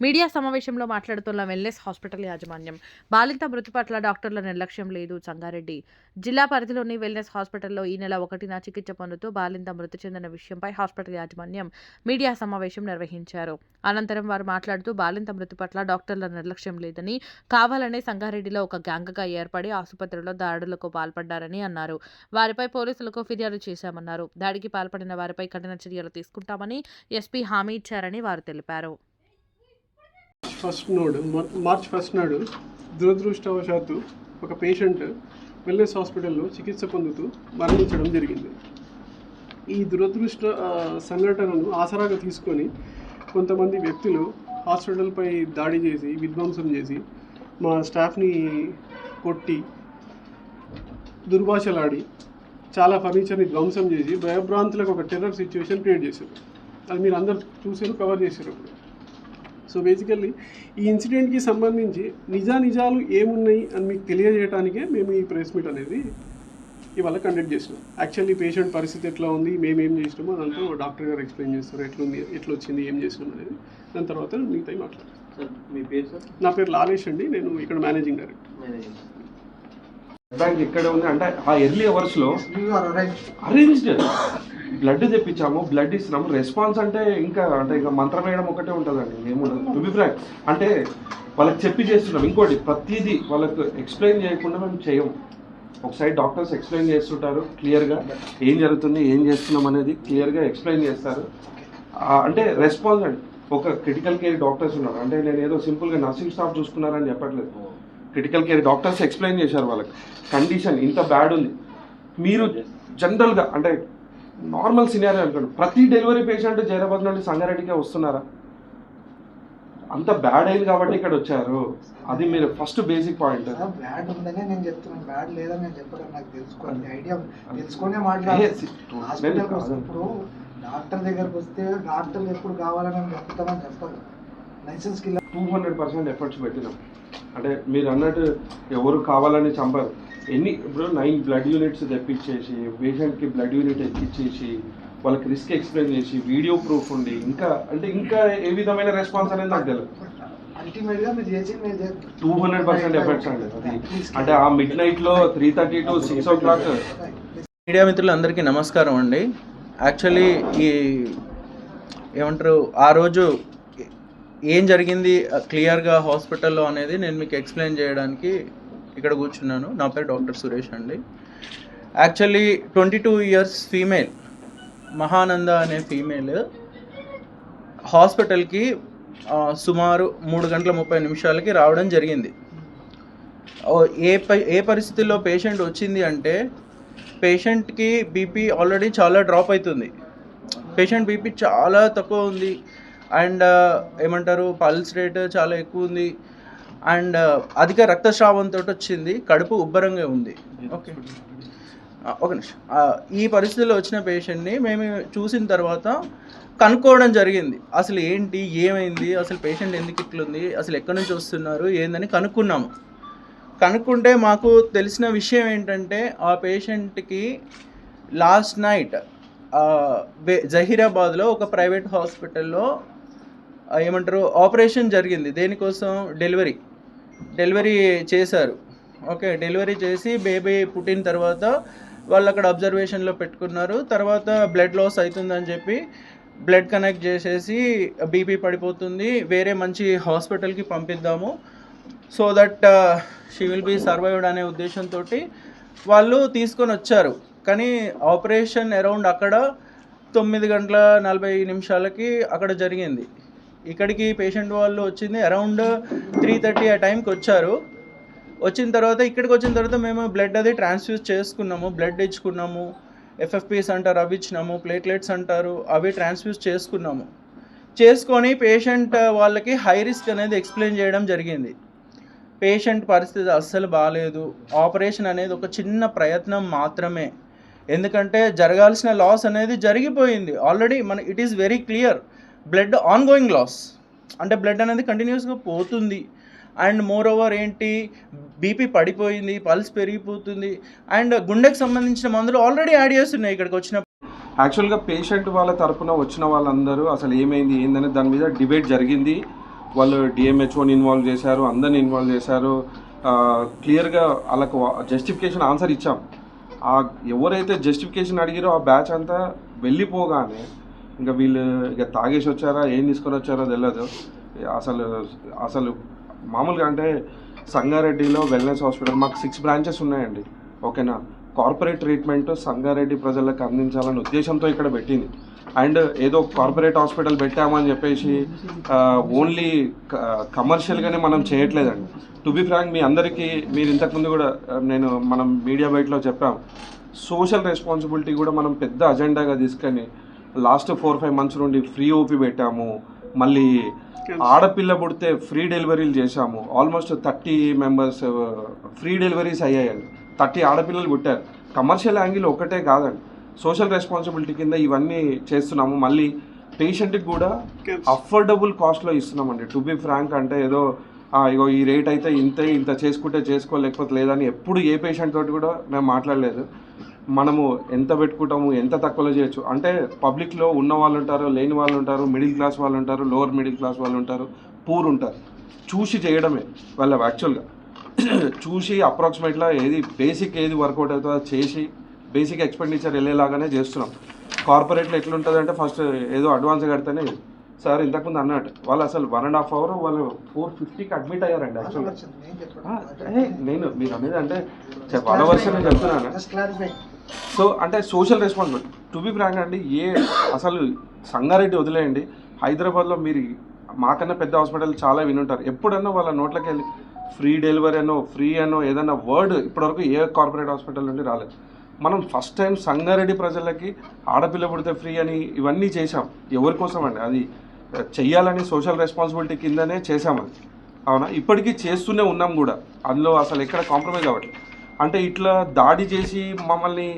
Media సమావేశంలో మాట్లాడుతున్న wellness hospital యాజమాన్యం బాలింత మృతి పట్ల డాక్టర్ల నిర్లక్ష్యం లేదు సంగారెడ్డి. జిల్లా పరిధిలోని వెల్నెస్ హాస్పిటల్లో ఈ నెల ఒకటిన చికిత్స పొందుతూ బాలింత మృతి చెందిన విషయంపై హాస్పిటల్ యాజమాన్యం మీడియా సమావేశం నిర్వహించారు. అనంతరం వారు మాట్లాడుతూ బాలింత మృతి పట్ల డాక్టర్ల నిర్లక్ష్యం లేదని కావాలనే సంగారెడ్డిలో ఒక గ్యాంగ్గా ఏర్పడి ఆసుపత్రిలో దాడులకు పాల్పడ్డారని అన్నారు. వారిపై పోలీసులకు ఫిర్యాదు చేశామన్నారు. దాడికి పాల్పడిన వారిపై కఠిన చర్యలు తీసుకుంటామని ఎస్పీ హామీ ఇచ్చారని వారు తెలిపారు. ఫస్ట్ నోడు మార్చ్ ఫస్ట్ నాడు దురదృష్టవశాత్తు ఒక పేషెంట్ వెల్నెస్ హాస్పిటల్లో చికిత్స పొందుతూ మరణించడం జరిగింది. ఈ దురదృష్ట సంఘటనను ఆసరాగా తీసుకొని కొంతమంది వ్యక్తులు హాస్పిటల్పై దాడి చేసి విధ్వంసం చేసి మా స్టాఫ్ని కొట్టి దుర్భాషలాడి చాలా ఫర్నిచర్ని ధ్వంసం చేసి భయభ్రాంతులకు ఒక టెర్రర్ సిచ్యువేషన్ క్రియేట్ చేశారు. అది మీరు అందరు చూసారు కవర్ చేశారు. ఇప్పుడు సో బేసికల్లీ ఈ ఇన్సిడెంట్కి సంబంధించి నిజానిజాలు ఏమున్నాయి అని మీకు తెలియజేయడానికే మేము ఈ ప్రెస్ మీట్ అనేది ఇవాళ కండక్ట్ చేసినాం. యాక్చువల్లీ పేషెంట్ పరిస్థితి ఎట్లా ఉంది మేము ఏం చేసినామో అదంతా డాక్టర్ గారు ఎక్స్ప్లెయిన్ చేస్తారు. ఎట్లుంది ఎట్లా వచ్చింది ఏం చేసినాం అనేది. దాని తర్వాత మిగతా మాట్లాడతాం. నా పేరు లాలేష్ అండి. నేను ఇక్కడ మేనేజింగ్ డైరెక్టర్ బ్యాంక్ ఎక్కడ ఉంది? అంటే ఆ ఎర్లీ అవర్స్లో అరేంజ్డ్ బ్లడ్ తెప్పించాము. బ్లడ్ ఇస్తున్నాము. రెస్పాన్స్ అంటే ఇంకా అంటే ఇంకా మంత్రం వేయడం ఒకటే ఉంటుందండి. ఏముండదు టు బి ఫ్రాంక్ అంటే వాళ్ళకి చెప్పి చేస్తున్నాం. ఇంకోటి ప్రతిదీ వాళ్ళకు ఎక్స్ప్లెయిన్ చేయకుండా మేము చేయము ఒకసారి డాక్టర్స్ ఎక్స్ప్లెయిన్ చేస్తుంటారు క్లియర్గా ఏం జరుగుతుంది ఏం చేస్తున్నాం అనేది క్లియర్గా ఎక్స్ప్లెయిన్ చేస్తారు. అంటే రెస్పాన్స్ అండి. ఒక క్రిటికల్ కేర్ డాక్టర్స్ ఉన్నారు. అంటే నేను ఏదో సింపుల్గా నర్సింగ్ స్టాఫ్ చూసుకున్నారని చెప్పట్లేదు. క్రిటికల్ కేర్ డాక్టర్స్ ఎక్స్ప్లెయిన్ చేశారు వాళ్ళకి. కండిషన్ ఇంత బ్యాడ్ ఉంది. మీరు జనరల్గా అంటే నార్మల్ సినారీ అనుకోండి. ప్రతి డెలివరీ పేషెంట్ జైరాబాద్ నుండి సంగారెడ్డికే వస్తున్నారా? అంత బ్యాడ్ అయింది కాబట్టి ఇక్కడ వచ్చారు. అది మీరు ఫస్ట్ బేసిక్ పాయింట్ బ్యాడ్ ఉందనే నేను చెప్తున్నాను బ్యాడ్ లేదని నేను చెప్పడం నాకు తెలుసుకోండి. ఐడియా తెలుసుకునే మాట్లాడాలి కాదు. వస్తున్నప్పుడు డాక్టర్ దగ్గరకు వస్తే డాక్టర్లు ఎప్పుడు కావాలని చెప్తామని చెప్పరు. లైసెన్స్కి టూ హండ్రెడ్ పర్సెంట్ ఎఫర్ట్స్ పెట్టినాం. అంటే మీరు అన్నట్టు ఎవరు కావాలని చంపరు. ఎన్ని ఇప్పుడు నైన్ బ్లడ్ యూనిట్స్ తెప్పించేసి పేషెంట్కి బ్లడ్ యూనిట్ ఎక్కిచ్చేసి వాళ్ళకి రిస్క్ ఎక్స్ప్లెయిన్ చేసి వీడియో ప్రూఫ్ ఉండి ఇంకా అంటే ఇంకా ఏ విధమైన రెస్పాన్స్ అనేది నాకు తెలియదు టూ హండ్రెడ్ పర్సెంట్ ఎఫర్ట్స్ అండి అది. అంటే ఆ మిడ్ నైట్లో three thirty to six o'clock media మిత్రులందరికీ నమస్కారం అండి. యాక్చువల్లీ ఈ ఏమంటారు ఆ రోజు ఏం జరిగింది క్లియర్గా హాస్పిటల్లో అనేది నేను మీకు ఎక్స్ప్లెయిన్ చేయడానికి ఇక్కడ కూర్చున్నాను. నా పేరు డాక్టర్ సురేష్ అండి. Actually twenty two years female Mahananda అనే ఫీమేల్ హాస్పిటల్కి సుమారు మూడు గంటల ముప్పై నిమిషాలకి రావడం జరిగింది. ఏ ఏ పరిస్థితుల్లో పేషెంట్ వచ్చింది అంటే పేషెంట్కి బీపీ ఆల్రెడీ చాలా డ్రాప్ అవుతుంది. పేషెంట్ బీపీ చాలా తక్కువ ఉంది. అండ్ ఏమంటారు పల్స్ రేట్ చాలా ఎక్కువ ఉంది. అండ్ అధిక రక్తస్రావంతో వచ్చింది. కడుపు ఉబ్బరంగా ఉంది. ఓకే. ఒక నిమిషం. ఈ పరిస్థితిలో వచ్చిన పేషెంట్ని మేము చూసిన తర్వాత కనుక్కోవడం జరిగింది. అసలు ఏంటి ఏమైంది అసలు పేషెంట్ ఎందుకు ఇట్లుంది అసలు ఎక్కడి నుంచి వస్తున్నారు ఏందని కనుక్కున్నాము. కనుక్కుంటే మాకు తెలిసిన విషయం ఏంటంటే ఆ పేషెంట్కి లాస్ట్ నైట్ జహీరాబాద్లో ఒక ప్రైవేట్ హాస్పిటల్లో ఏమంటారు ఆపరేషన్ జరిగింది. దేనికోసం? డెలివరీ డెలివరీ చేశారు. ఓకే డెలివరీ చేసి బేబీ పుట్టిన తర్వాత వాళ్ళు అక్కడ అబ్జర్వేషన్లో పెట్టుకున్నారు. తర్వాత బ్లడ్ లాస్ అవుతుందని చెప్పి బ్లడ్ కనెక్ట్ చేసేసి బీపీ పడిపోతుంది. వేరే మంచి హాస్పిటల్కి పంపిద్దాము. So that she will be survived అనే ఉద్దేశంతో వాళ్ళు తీసుకొని వచ్చారు. కానీ ఆపరేషన్ అరౌండ్ అక్కడ తొమ్మిది గంటల నలభై నిమిషాలకి అక్కడ జరిగింది. ఇక్కడికి పేషెంట్ వాళ్ళు వచ్చింది అరౌండ్ త్రీ థర్టీ ఆ టైంకి వచ్చారు. వచ్చిన తర్వాత ఇక్కడికి వచ్చిన తర్వాత మేము బ్లడ్ అది ట్రాన్స్ఫ్యూజ్ చేసుకున్నాము. బ్లడ్ ఇచ్చుకున్నాము. ఎఫ్ఎఫ్పిస్ అంటారు అవి ఇచ్చినాము. ప్లేట్లెట్స్ అంటారు అవి ట్రాన్స్ఫ్యూజ్ చేసుకున్నాము. చేసుకొని పేషెంట్ వాళ్ళకి హై రిస్క్ అనేది ఎక్స్ప్లెయిన్ చేయడం జరిగింది. పేషెంట్ పరిస్థితి అస్సలు బాగాలేదు ఆపరేషన్ అనేది ఒక చిన్న ప్రయత్నం మాత్రమే. ఎందుకంటే జరగాల్సిన లాస్ అనేది జరిగిపోయింది. ఆల్రెడీ మన it is very clear blood ongoing loss. అంటే బ్లడ్ అనేది కంటిన్యూస్గా పోతుంది. అండ్ మోర్ ఓవర్ ఏంటి? బీపీ పడిపోయింది పల్స్ పెరిగిపోతుంది. అండ్ గుండెకి సంబంధించిన మందులు ఆల్రెడీ యాడ్ చేస్తున్నాయి ఇక్కడికి వచ్చిన యాక్చువల్గా పేషెంట్ వాళ్ళ తరపున వచ్చిన వాళ్ళందరూ అసలు ఏమైంది ఏందని దాని మీద డిబేట్ జరిగింది. వాళ్ళు డిఎంహెచ్ఓని ఇన్వాల్వ్ చేశారు అందరిని ఇన్వాల్వ్ చేశారు. క్లియర్గా వాళ్ళకు జస్టిఫికేషన్ ఆన్సర్ ఇచ్చాం. ఆ ఎవరైతే జస్టిఫికేషన్ అడిగారో ఆ బ్యాచ్ అంతా వెళ్ళిపోగానే ఇంకా వీళ్ళు ఇక తాగేసి వచ్చారా ఏం తీసుకొని వచ్చారో తెలియదు అసలు అసలు మామూలుగా అంటే సంగారెడ్డిలో వెల్నెస్ హాస్పిటల్ మాకు సిక్స్ బ్రాంచెస్ ఉన్నాయండి. ఓకేనా? కార్పొరేట్ ట్రీట్మెంట్ సంగారెడ్డి ప్రజలకు అందించాలనే ఉద్దేశంతో ఇక్కడ పెట్టింది. అండ్ ఏదో కార్పొరేట్ హాస్పిటల్ పెట్టామని చెప్పేసి ఓన్లీ కమర్షియల్గానే మనం చేయట్లేదండి. టు బి ఫ్రాంక్ మీ అందరికీ మీరు ఇంతకుముందు కూడా నేను మనం మీడియా బయటలో చెప్పాం. సోషల్ రెస్పాన్సిబిలిటీ కూడా మనం పెద్ద అజెండాగా తీసుకొని లాస్ట్ ఫోర్ ఫైవ్ మంత్స్ నుండి ఫ్రీ ఓపీ పెట్టాము. మళ్ళీ ఆడపిల్ల పుడితే ఫ్రీ డెలివరీలు చేశాము. Almost thirty members free deliveries అయ్యాయండి థర్టీ ఆడపిల్లలు పుట్టారు. కమర్షియల్ యాంగిల్ ఒకటే కాదండి. సోషల్ రెస్పాన్సిబిలిటీ కింద ఇవన్నీ చేస్తున్నాము. మళ్ళీ పేషెంట్కి కూడా అఫోర్డబుల్ కాస్ట్లో ఇస్తున్నామండి. టు బి ఫ్రాంక్ అంటే ఏదో "ఆ, ఇగో ఈ రేట్ అయితే ఇంతే ఇంత చేసుకుంటే చేసుకో లేకపోతే లేదని ఎప్పుడు ఏ పేషెంట్ తోటి కూడా మేము మాట్లాడలేదు. మనము ఎంత పెట్టుకుంటాము ఎంత తక్కువలో చేయొచ్చు? అంటే పబ్లిక్లో ఉన్న వాళ్ళు ఉంటారు లేని వాళ్ళు ఉంటారు మిడిల్ క్లాస్ వాళ్ళు ఉంటారు లోవర్ మిడిల్ క్లాస్ వాళ్ళు ఉంటారు పూర్ ఉంటారు. చూసి చేయడమే వాళ్ళ యాక్చువల్గా. చూసి అప్రాక్సిమేట్గా ఏది బేసిక్ ఏది వర్కౌట్ అవుతుందో చేసి బేసిక్ ఎక్స్పెండిచర్ వెళ్ళేలాగానే చేస్తున్నాం. కార్పొరేట్లో ఎట్లుంటుంది అంటే ఫస్ట్ ఏదో అడ్వాన్స్ కడితేనే సార్ ఇంతకుముందు అన్నట్టు వాళ్ళు అసలు వన్ అండ్ హాఫ్ అవర్ వాళ్ళు ఫోర్ ఫిఫ్టీకి అడ్మిట్ అయ్యారండి యాక్చువల్గా నేను మీరు అనేది అంటే వాళ్ళ వర్షన్ చెప్తున్నాను. సో అంటే social responsibility to be frank అండి ఏ అసలు సంగారెడ్డి వదిలేయండి. హైదరాబాద్లో మీరు మాకన్నా పెద్ద హాస్పిటల్ చాలా వినుంటారు. ఎప్పుడన్నా వాళ్ళ నోట్లకి వెళ్ళి ఫ్రీ డెలివరీ అనో ఫ్రీ అనో ఏదన్నా వర్డ్ ఇప్పటివరకు ఏ కార్పొరేట్ హాస్పిటల్ నుండి రాలేదు. మనం ఫస్ట్ టైం సంగారెడ్డి ప్రజలకి ఆడపిల్ల పుడితే ఫ్రీ అని ఇవన్నీ చేశాం. ఎవరి కోసం అండి? అది చెయ్యాలని సోషల్ రెస్పాన్సిబిలిటీ కిందనే చేశామది అవునా? ఇప్పటికీ చేస్తూనే ఉన్నాం కూడా. అందులో అసలు ఎక్కడ కాంప్రమైజ్ అవ్వట్లేదు. అంటే ఇట్లా దాడి చేసి మమ్మల్ని